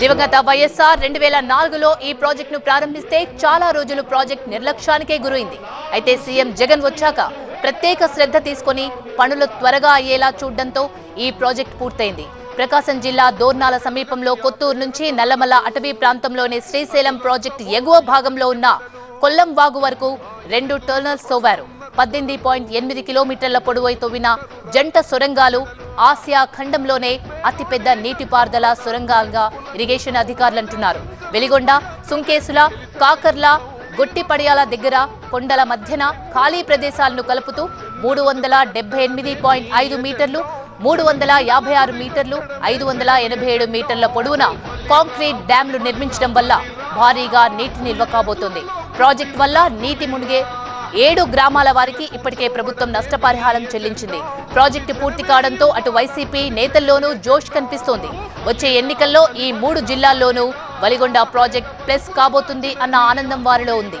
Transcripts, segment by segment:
దివంగత వైఎస్ఆర్ రెండు వేల నాలుగులో ఈ ప్రాజెక్టును ప్రారంభిస్తే చాలా రోజులు ప్రాజెక్ట్ నిర్లక్ష్యానికే గురైంది. అయితే సీఎం జగన్ వచ్చాక ప్రత్యేక శ్రద్ధ తీసుకొని పనులు త్వరగా అయ్యేలా చూడడంతో ఈ ప్రాజెక్ట్ పూర్తయింది. ప్రకాశం జిల్లా దోర్నాల సమీపంలో కొత్తూరు నుంచి నల్లమల అటవీ ప్రాంతంలోని శ్రీశైలం ప్రాజెక్టు ఎగువ భాగంలో ఉన్న కొల్లం వాగు వరకు రెండు టర్నల్స్ తోవారు. పద్దెనిమిది పాయింట్ ఎనిమిది కిలోమీటర్ల పొడవై తవ్విన జంట సొరంగాలు ఆసియా ఖండంలోనే అతిపెద్ద నీటిపారుదల సొరంగాలుగా ఇరిగేషన్ అధికారులు అంటున్నారు. వెలిగొండ సుంకేసుల కాకర్ల గొట్టిపడియాల దగ్గర కొండల మధ్యన ఖాళీ ప్రదేశాలను కలుపుతూ మూడు వందల డెబ్బై ఎనిమిది పాయింట్ ఐదు మీటర్లు మూడు వందల యాభై ఆరు మీటర్లు ఐదు వందల ఎనభై ఏడు మీటర్ల పొడవున కాంక్రీట్ డ్యాంలు నిర్మించడం వల్ల భారీగా నీటి నిల్వ కాబోతోంది. ప్రాజెక్ట్ వల్ల నీటి మునిగే ఏడు గ్రామాల వారికి ఇప్పటికే ప్రభుత్వం నష్టపరిహారం చెల్లించింది. ప్రాజెక్టు పూర్తి కావడంతో అటు వైసీపీ నేతల్లోనూ జోష్ కనిపిస్తోంది. వచ్చే ఎన్నికల్లో ఈ మూడు జిల్లాల్లోనూ వలిగొండ ప్రాజెక్ట్ ప్లస్ కాబోతుంది అన్న ఆనందం వారిలో ఉంది.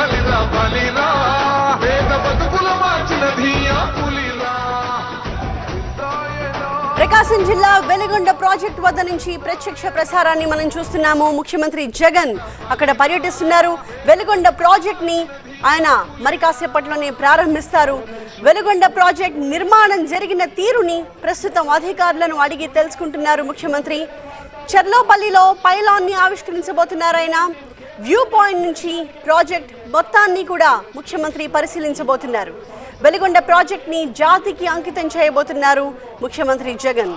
ప్రకాశం జిల్లా వెలిగొండ ప్రాజెక్ట్ వద్ద నుంచి ప్రత్యక్ష ప్రసారాన్ని మనం చూస్తున్నాము. ముఖ్యమంత్రి జగన్ అక్కడ పర్యటిస్తున్నారు. వెలిగొండ ప్రాజెక్ట్ని ఆయన మరి కాసేపట్లోనే ప్రారంభిస్తారు. వెలుగొండ ప్రాజెక్ట్ నిర్మాణం జరిగిన తీరుని ప్రస్తుతం అధికారులను అడిగి తెలుసుకుంటున్నారు ముఖ్యమంత్రి. చెర్లోపల్లిలో పైలాన్ని ఆవిష్కరించబోతున్నారు ఆయన. వ్యూ పాయింట్ నుంచి ప్రాజెక్ట్ మొత్తాన్ని కూడా ముఖ్యమంత్రి పరిశీలించబోతున్నారు. వెలిగొండ ప్రాజెక్ట్ని జాతికి అంకితం చేయబోతున్నారు ముఖ్యమంత్రి జగన్.